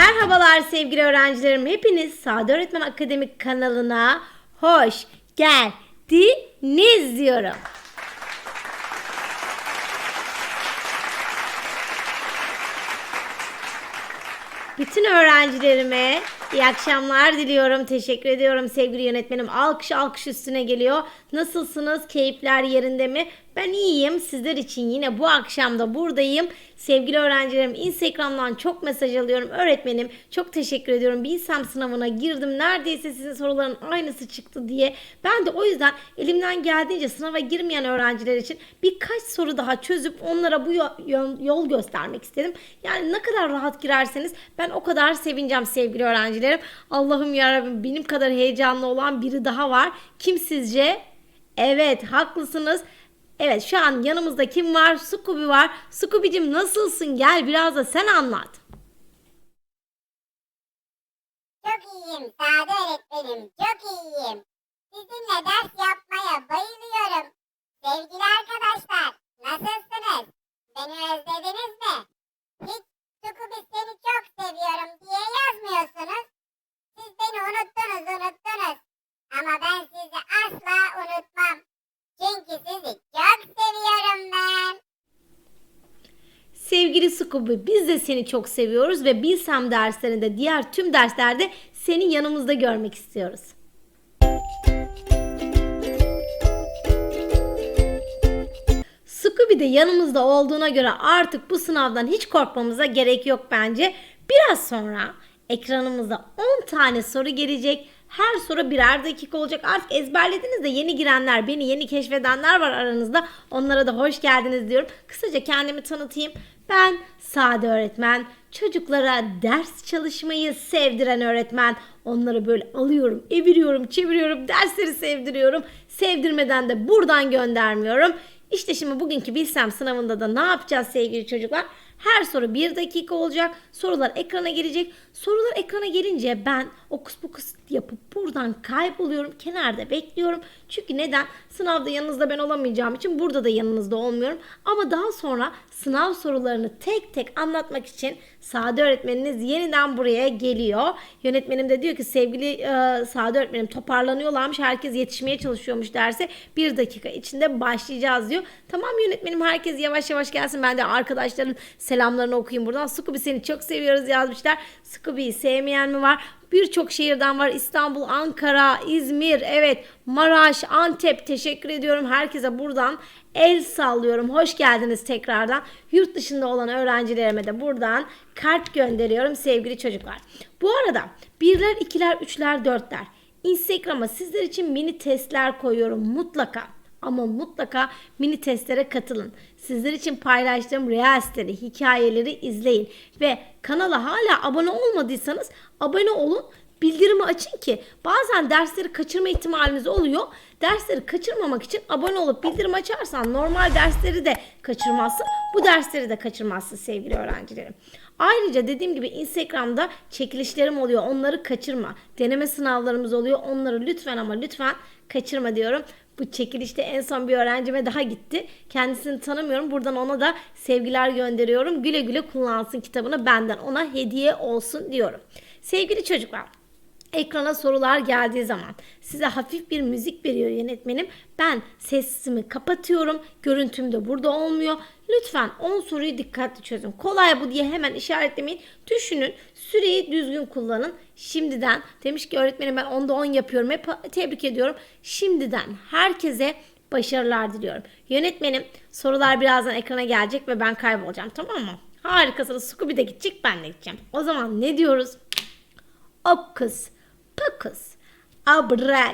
Merhabalar sevgili öğrencilerim. Hepiniz Sade Öğretmen Akademik kanalına hoş geldiniz diyorum. Bütün öğrencilerime iyi akşamlar diliyorum. Teşekkür ediyorum sevgili yönetmenim. Alkış alkış üstüne geliyor. Nasılsınız? Keyifler yerinde mi? Ben iyiyim. Sizler için yine bu akşam da buradayım. Sevgili öğrencilerim Instagram'dan çok mesaj alıyorum. Öğretmenim çok teşekkür ediyorum. Bilsem sınavına girdim. Neredeyse sizin soruların aynısı çıktı diye. Ben de o yüzden elimden geldiğince sınava girmeyen öğrenciler için birkaç soru daha çözüp onlara bu yo- yol, yol göstermek istedim. Yani ne kadar rahat girerseniz ben o kadar sevineceğim sevgili öğrencilerim. Allah'ım yarabbim benim kadar heyecanlı olan biri daha var. Kim sizce? Evet haklısınız. Evet şu an yanımızda kim var? Scooby var. Scooby'cim nasılsın? Gel biraz da sen anlat. Çok iyiyim Sade öğretmenim, çok iyiyim. Sizinle ders yapmaya bayılıyorum. Sevgili arkadaşlar, nasılsınız? Beni özlediniz mi? Hiç Scooby seni çok seviyorum diye yazmıyorsunuz. Siz beni unuttunuz, unuttunuz. Ama ben sizi asla unutmam. Çünkü sizi çok seviyorum ben. Sevgili Scooby biz de seni çok seviyoruz ve Bilsem derslerinde diğer tüm derslerde seni yanımızda görmek istiyoruz. Scooby de yanımızda olduğuna göre artık bu sınavdan hiç korkmamıza gerek yok bence. Biraz sonra ekranımıza 10 tane soru gelecek. Her soru birer dakika olacak. Artık ezberlediniz de yeni girenler, beni yeni keşfedenler var aranızda. Onlara da hoş geldiniz diyorum. Kısaca kendimi tanıtayım. Ben Sade öğretmen. Çocuklara ders çalışmayı sevdiren öğretmen. Onları böyle alıyorum, eviriyorum, çeviriyorum, dersleri sevdiriyorum. Sevdirmeden de buradan göndermiyorum. İşte şimdi bugünkü Bilsem sınavında da ne yapacağız sevgili çocuklar? Her soru bir dakika olacak. Sorular ekrana gelecek. Sorular ekrana gelince ben okus pokus yapıp buradan kayboluyorum. Kenarda bekliyorum. Çünkü neden? Sınavda yanınızda ben olamayacağım için burada da yanınızda olmuyorum. Ama daha sonra sınav sorularını tek tek anlatmak için Sade öğretmeniniz yeniden buraya geliyor. Yönetmenim de diyor ki sevgili e, Sade öğretmenim toparlanıyorlarmış. Herkes yetişmeye çalışıyormuş derse bir dakika içinde başlayacağız diyor. Tamam yönetmenim herkes yavaş yavaş gelsin. Ben de arkadaşların selamlarını okuyayım buradan. Scooby seni çok seviyoruz yazmışlar. Scooby'yi sevmeyen mi var? Birçok şehirden var. İstanbul, Ankara, İzmir, evet Maraş, Antep teşekkür ediyorum. Herkese buradan el sallıyorum. Hoş geldiniz tekrardan. Yurt dışında olan öğrencilerime de buradan kart gönderiyorum sevgili çocuklar. Bu arada birler, ikiler, üçler, dörtler. Instagram'a sizler için mini testler koyuyorum mutlaka. Ama mutlaka mini testlere katılın. Sizler için paylaştığım reelsleri, hikayeleri izleyin. Ve kanala hala abone olmadıysanız abone olun. Bildirimi açın ki bazen dersleri kaçırma ihtimaliniz oluyor. Dersleri kaçırmamak için abone olup bildirim açarsan normal dersleri de kaçırmazsın. Bu dersleri de kaçırmazsın sevgili öğrencilerim. Ayrıca dediğim gibi Instagram'da çekilişlerim oluyor. Onları kaçırma. Deneme sınavlarımız oluyor. Onları lütfen ama lütfen kaçırma diyorum. Bu çekilişte en son bir öğrencime daha gitti. Kendisini tanımıyorum. Buradan ona da sevgiler gönderiyorum. Güle güle kullansın kitabını benden ona hediye olsun diyorum. Sevgili çocuklar Ekrana sorular geldiği zaman size hafif bir müzik veriyor yönetmenim. Ben sesimi kapatıyorum. Görüntüm de burada olmuyor. Lütfen 10 soruyu dikkatli çözün. Kolay bu diye hemen işaretlemeyin. Düşünün. Süreyi düzgün kullanın. Şimdiden demiş ki öğretmenim ben 10'da 10 yapıyorum. Hep tebrik ediyorum. Şimdiden herkese başarılar diliyorum. Yönetmenim sorular birazdan ekrana gelecek ve ben kaybolacağım tamam mı? Harikasınız. Scooby de gidecek ben de gideceğim. O zaman ne diyoruz? Okus pokus abracadabra.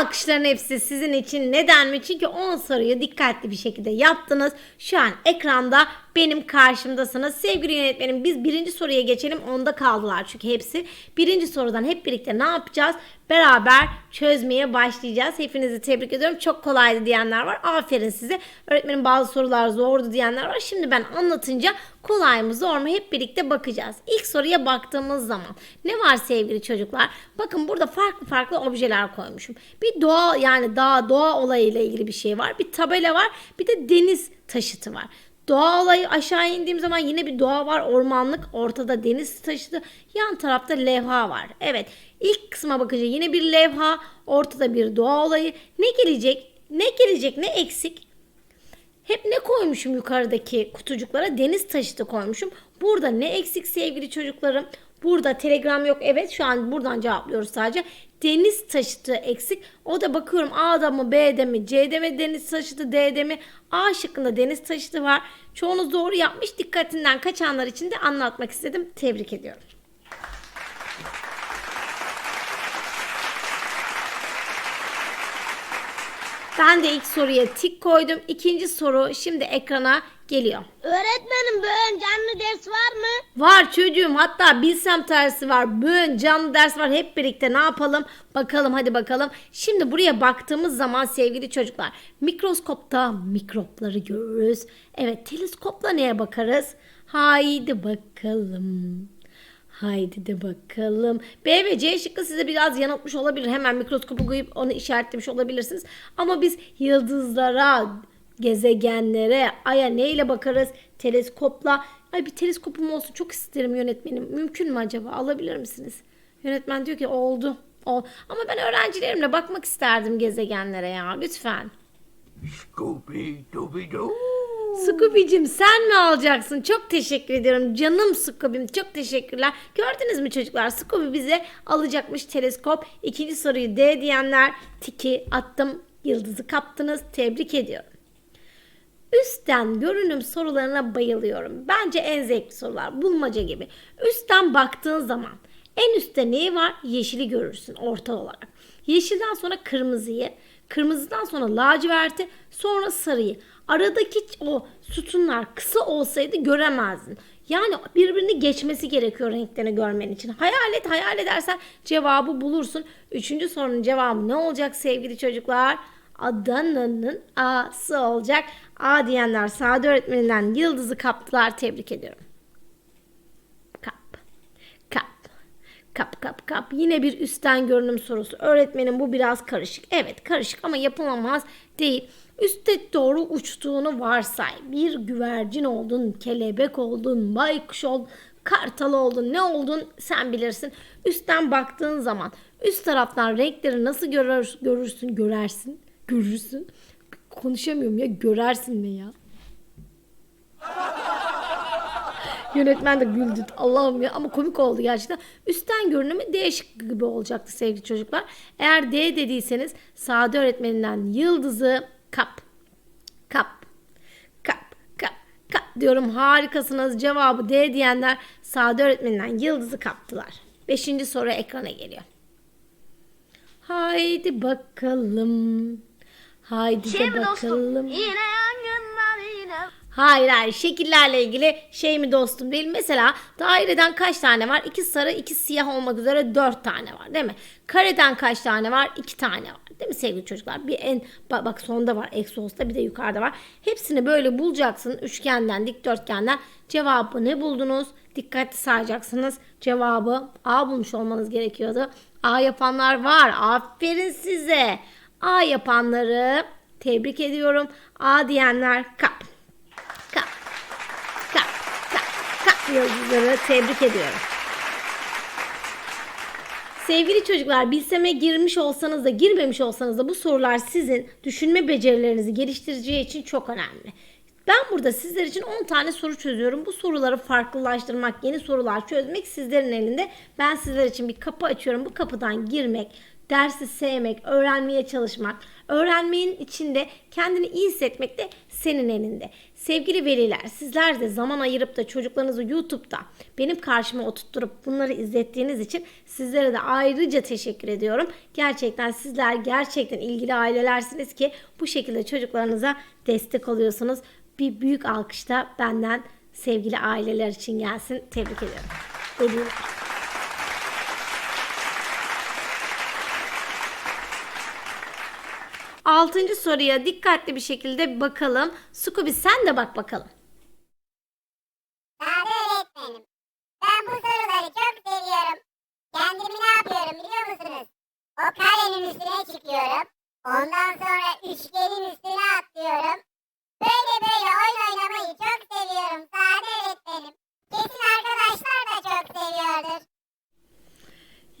Alkışların hepsi sizin için. Neden mi? Çünkü 10 soruyu dikkatli bir şekilde yaptınız. Şu an ekranda benim karşımdasınız. Sevgili yönetmenim biz birinci soruya geçelim. Onda kaldılar çünkü hepsi. Birinci sorudan hep birlikte ne yapacağız? Beraber çözmeye başlayacağız. Hepinizi tebrik ediyorum. Çok kolaydı diyenler var. Aferin size. Öğretmenim bazı sorular zordu diyenler var. Şimdi ben anlatınca kolay mı zor mu hep birlikte bakacağız. İlk soruya baktığımız zaman ne var sevgili çocuklar? Bakın burada farklı farklı objeler koymuşum. Bir doğa yani dağ doğa olayıyla ilgili bir şey var. Bir tabela var. Bir de deniz taşıtı var. Doğa olayı aşağı indiğim zaman yine bir doğa var ormanlık ortada deniz taşıtı yan tarafta levha var. Evet ilk kısma bakınca yine bir levha ortada bir doğa olayı ne gelecek ne gelecek ne eksik hep ne koymuşum yukarıdaki kutucuklara? Deniz taşıtı koymuşum. Burada ne eksik sevgili çocuklarım? Burada telegram yok. Evet şu an buradan cevaplıyoruz sadece. Deniz taşıtı eksik. O da bakıyorum A'da mı B'de mi C'de mi deniz taşıtı D'de mi? A şıkkında deniz taşıtı var. Çoğunuz doğru yapmış. Dikkatinden kaçanlar için de anlatmak istedim. Tebrik ediyorum. Ben de ilk soruya tik koydum. İkinci soru şimdi ekrana geliyor. Öğretmenim bugün canlı ders var mı? Var çocuğum hatta bilsem tersi var. Bugün canlı ders var. Hep birlikte ne yapalım? Bakalım hadi bakalım. Şimdi buraya baktığımız zaman sevgili çocuklar mikroskopta mikropları görürüz. Evet teleskopla neye bakarız? Haydi bakalım. Haydi de bakalım. B ve C şıkkı size biraz yanıltmış olabilir. Hemen mikroskopu koyup onu işaretlemiş olabilirsiniz. Ama biz yıldızlara, gezegenlere, aya neyle bakarız? Teleskopla. Ay bir teleskopum olsun çok isterim yönetmenim. Mümkün mü acaba? Alabilir misiniz? Yönetmen diyor ki oldu. Ol. Ama ben öğrencilerimle bakmak isterdim gezegenlere ya. Lütfen. Scooby Dooby Doo. Scooby'cim sen mi alacaksın? Çok teşekkür ediyorum. Canım Scooby'm çok teşekkürler. Gördünüz mü çocuklar? Scooby bize alacakmış teleskop. İkinci soruyu D diyenler tiki attım. Yıldızı kaptınız. Tebrik ediyorum. Üstten görünüm sorularına bayılıyorum. Bence en zevkli sorular. Bulmaca gibi. Üstten baktığın zaman en üstte neyi var? Yeşili görürsün orta olarak. Yeşilden sonra kırmızıyı, kırmızıdan sonra laciverti, sonra sarıyı. Aradaki o sütunlar kısa olsaydı göremezdin. Yani birbirini geçmesi gerekiyor renklerini görmen için. Hayal et, hayal edersen cevabı bulursun. Üçüncü sorunun cevabı ne olacak sevgili çocuklar? Adana'nın A'sı olacak. A diyenler Sade öğretmeninden yıldızı kaptılar. Tebrik ediyorum. Kap. Kap. Kap kap kap. Yine bir üstten görünüm sorusu. Öğretmenim bu biraz karışık. Evet karışık ama yapılamaz değil. Üste doğru uçtuğunu varsay. Bir güvercin oldun, kelebek oldun, baykuş oldun, kartal oldun, ne oldun sen bilirsin. Üstten baktığın zaman üst taraftan renkleri nasıl görür, görürsün, görersin, görürsün. Konuşamıyorum ya, görersin ne ya? Yönetmen de güldü. Allah'ım ya ama komik oldu gerçekten. Üstten görünümü değişik gibi olacaktı sevgili çocuklar. Eğer D dediyseniz Sade öğretmeninden yıldızı kap. Kap. Kap. Kap. Kap diyorum harikasınız. Cevabı D diyenler Sade öğretmeninden yıldızı kaptılar. Beşinci soru ekrana geliyor. Haydi bakalım. Haydi Şey de dostum? bakalım. Yangınlar yine. Hayır hayır şekillerle ilgili şey mi dostum değil. Mesela daireden kaç tane var? İki sarı iki siyah olmak üzere dört tane var değil mi? Kareden kaç tane var? İki tane var. Değil mi sevgili çocuklar? Bir en bak, bak sonda var egzosta bir de yukarıda var. Hepsini böyle bulacaksın üçgenden dikdörtgenden. Cevabı ne buldunuz? Dikkatli sayacaksınız. Cevabı A bulmuş olmanız gerekiyordu. A yapanlar var. Aferin size. A yapanları tebrik ediyorum. A diyenler. Kap. Kap. Kap. Kap yıldızları tebrik ediyorum. Sevgili çocuklar bilseme girmiş olsanız da girmemiş olsanız da bu sorular sizin düşünme becerilerinizi geliştireceği için çok önemli. Ben burada sizler için 10 tane soru çözüyorum. Bu soruları farklılaştırmak, yeni sorular çözmek sizlerin elinde. Ben sizler için bir kapı açıyorum. Bu kapıdan girmek, dersi sevmek, öğrenmeye çalışmak, öğrenmenin içinde kendini iyi hissetmek de senin elinde. Sevgili veliler sizler de zaman ayırıp da çocuklarınızı YouTube'da benim karşıma oturtturup bunları izlettiğiniz için sizlere de ayrıca teşekkür ediyorum. Gerçekten sizler gerçekten ilgili ailelersiniz ki bu şekilde çocuklarınıza destek oluyorsunuz. Bir büyük alkışta benden sevgili aileler için gelsin. Tebrik ediyorum. Dediğim 6. soruya dikkatli bir şekilde bakalım. Scooby sen de bak bakalım. Abi öğretmenim. Ben bu soruları çok seviyorum. Kendimi ne yapıyorum biliyor musunuz? O karenin üstüne çıkıyorum. Ondan sonra üçgenin üstüne atlıyorum. Böyle böyle oyun oynamayı çok seviyorum Sade öğretmenim. Kesin arkadaşlar da çok seviyordur.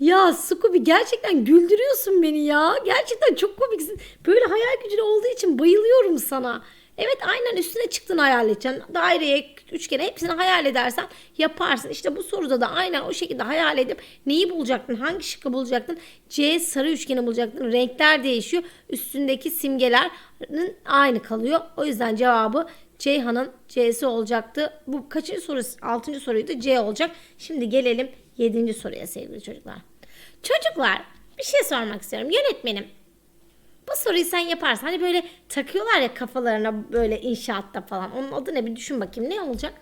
Ya Scooby gerçekten güldürüyorsun beni ya. Gerçekten çok komiksin. Böyle hayal gücün olduğu için bayılıyorum sana. Evet aynen üstüne çıktığını hayal edeceksin. Daireye, üçgene hepsini hayal edersen yaparsın. İşte bu soruda da aynen o şekilde hayal edip neyi bulacaktın? Hangi şıkkı bulacaktın? C sarı üçgeni bulacaktın. Renkler değişiyor. Üstündeki simgelerin aynı kalıyor. O yüzden cevabı Ceyhan'ın C'si olacaktı. Bu kaçıncı soru? Altıncı soruydu. C olacak. Şimdi gelelim yedinci soruya sevgili çocuklar. Çocuklar bir şey sormak istiyorum. Yönetmenim bu soruyu sen yaparsan hani böyle takıyorlar ya kafalarına böyle inşaatta falan. Onun adı ne bir düşün bakayım ne olacak?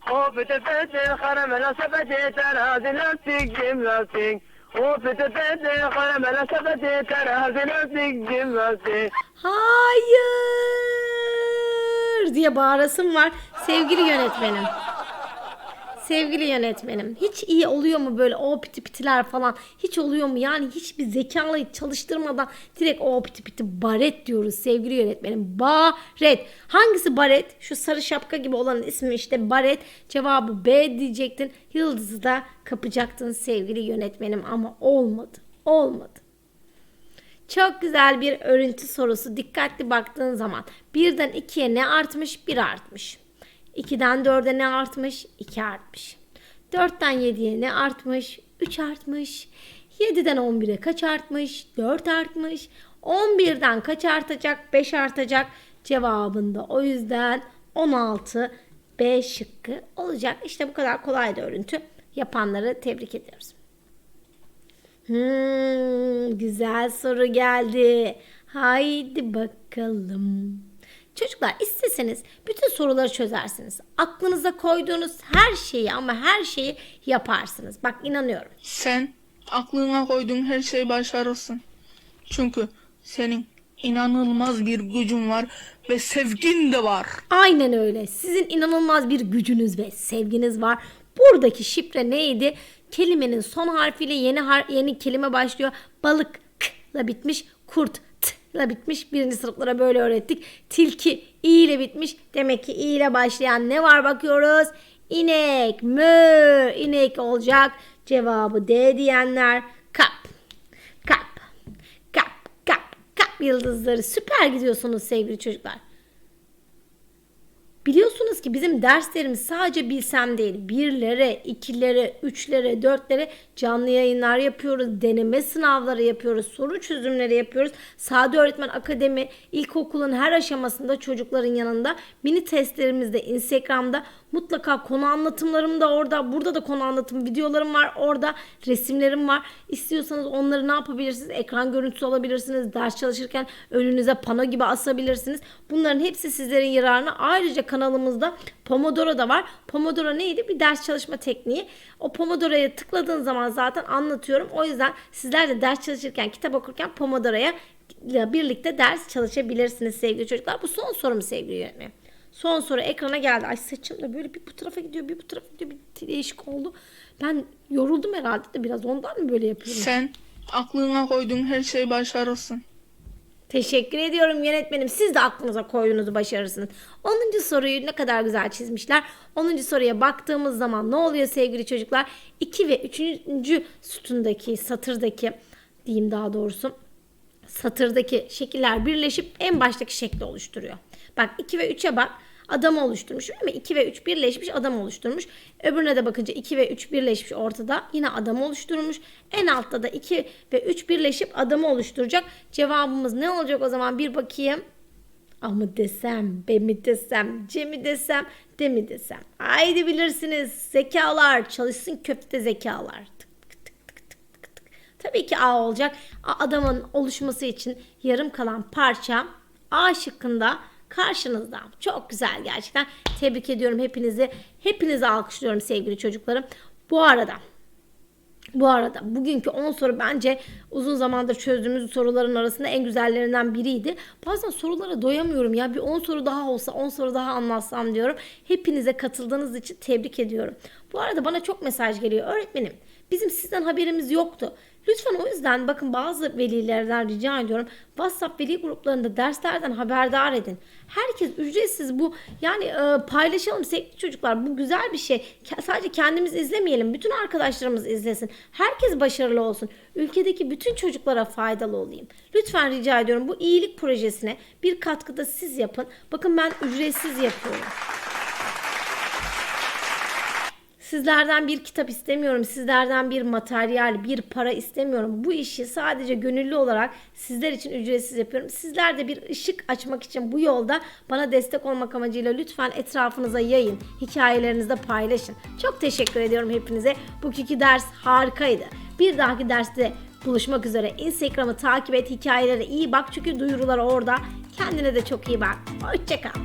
Hop ete fete karamela sepeti terazi lastik cim lastik Hop ete fete karamela sepeti terazi lastik cim lastik Hayır diye bağırasım var sevgili yönetmenim. Sevgili yönetmenim hiç iyi oluyor mu böyle o piti pitiler falan? Hiç oluyor mu? Yani hiçbir zekalı çalıştırmadan direkt o piti piti baret diyoruz sevgili yönetmenim. Baret. Hangisi baret? Şu sarı şapka gibi olanın ismi işte baret. Cevabı B diyecektin. Yıldızı da kapacaktın sevgili yönetmenim ama olmadı olmadı. Çok güzel bir örüntü sorusu. Dikkatli baktığın zaman birden 2'ye ne artmış? 1 artmış. 2'den 4'e ne artmış? 2 artmış. 4'ten 7'ye ne artmış? 3 artmış. 7'den 11'e kaç artmış? 4 artmış. 11'den kaç artacak? 5 artacak. Cevabında o yüzden 16 B şıkkı olacak. İşte bu kadar kolay da örüntü. Yapanları tebrik ediyoruz. Hmm, güzel soru geldi. Haydi bakalım. Çocuklar isteseniz bütün soruları çözersiniz. Aklınıza koyduğunuz her şeyi ama her şeyi yaparsınız. Bak inanıyorum. Sen aklına koyduğun her şeyi başarırsın. Çünkü senin inanılmaz bir gücün var ve sevgin de var. Aynen öyle. Sizin inanılmaz bir gücünüz ve sevginiz var. Buradaki şifre neydi? Kelimenin son harfiyle yeni har yeni kelime başlıyor. Balık k ile bitmiş. Kurt ile bitmiş. Birinci sınıflara böyle öğrettik. Tilki i ile bitmiş. Demek ki i ile başlayan ne var bakıyoruz? İnek, mü, inek olacak. Cevabı D diyenler kap, kap, kap, kap, kap yıldızları. Süper gidiyorsunuz sevgili çocuklar. Biliyorsunuz ki bizim derslerimiz sadece bilsem değil. Birlere, ikilere, üçlere, dörtlere canlı yayınlar yapıyoruz. Deneme sınavları yapıyoruz. Soru çözümleri yapıyoruz. Sade Öğretmen Akademi ilkokulun her aşamasında çocukların yanında mini testlerimizde Instagram'da mutlaka konu anlatımlarım da orada. Burada da konu anlatım videolarım var. Orada resimlerim var. İstiyorsanız onları ne yapabilirsiniz? Ekran görüntüsü alabilirsiniz. Ders çalışırken önünüze pano gibi asabilirsiniz. Bunların hepsi sizlerin yararına. Ayrıca kanalımızda Pomodoro da var. Pomodoro neydi? Bir ders çalışma tekniği. O Pomodoro'ya tıkladığın zaman zaten anlatıyorum. O yüzden sizler de ders çalışırken, kitap okurken Pomodoro'ya birlikte ders çalışabilirsiniz sevgili çocuklar. Bu son sorum sevgili yönetmenim. Son soru ekrana geldi. Ay saçım da böyle bir bu tarafa gidiyor, bir bu tarafa gidiyor. Bir değişik oldu. Ben yoruldum herhalde de biraz ondan mı böyle yapıyorum? Sen aklına koyduğun her şeyi başarırsın. Teşekkür ediyorum yönetmenim. Siz de aklınıza koyduğunuzu başarırsınız. 10. soruyu ne kadar güzel çizmişler. 10. soruya baktığımız zaman ne oluyor sevgili çocuklar? 2 ve 3. sütundaki satırdaki diyeyim daha doğrusu satırdaki şekiller birleşip en baştaki şekli oluşturuyor. Bak 2 ve 3'e bak. adam oluşturmuş. Değil mi? 2 ve 3 birleşmiş adam oluşturmuş. Öbürüne de bakınca 2 ve 3 birleşmiş ortada. Yine adam oluşturmuş. En altta da 2 ve 3 birleşip adamı oluşturacak. Cevabımız ne olacak o zaman bir bakayım. A mı desem, B mi desem, C mi desem, D mi desem. Haydi bilirsiniz. Zekalar çalışsın köfte zekalar. Tabii ki A olacak. A, adamın oluşması için yarım kalan parça A şıkkında karşınızda. Çok güzel gerçekten. Tebrik ediyorum hepinizi. Hepinizi alkışlıyorum sevgili çocuklarım. Bu arada bu arada bugünkü 10 soru bence uzun zamandır çözdüğümüz soruların arasında en güzellerinden biriydi. Bazen sorulara doyamıyorum ya bir 10 soru daha olsa 10 soru daha anlatsam diyorum. Hepinize katıldığınız için tebrik ediyorum. Bu arada bana çok mesaj geliyor. Öğretmenim bizim sizden haberimiz yoktu. Lütfen o yüzden bakın bazı velilerden rica ediyorum. WhatsApp veli gruplarında derslerden haberdar edin. Herkes ücretsiz bu yani e, paylaşalım sevgili çocuklar. Bu güzel bir şey. Ke- sadece kendimiz izlemeyelim. Bütün arkadaşlarımız izlesin. Herkes başarılı olsun. Ülkedeki bütün çocuklara faydalı olayım. Lütfen rica ediyorum bu iyilik projesine bir katkıda siz yapın. Bakın ben ücretsiz yapıyorum. Sizlerden bir kitap istemiyorum. Sizlerden bir materyal, bir para istemiyorum. Bu işi sadece gönüllü olarak sizler için ücretsiz yapıyorum. Sizler de bir ışık açmak için bu yolda bana destek olmak amacıyla lütfen etrafınıza yayın. Hikayelerinizde paylaşın. Çok teşekkür ediyorum hepinize. Bugünkü ders harikaydı. Bir dahaki derste buluşmak üzere. Instagram'ı takip et, hikayelere iyi bak çünkü duyurular orada. Kendine de çok iyi bak. Hoşçakal.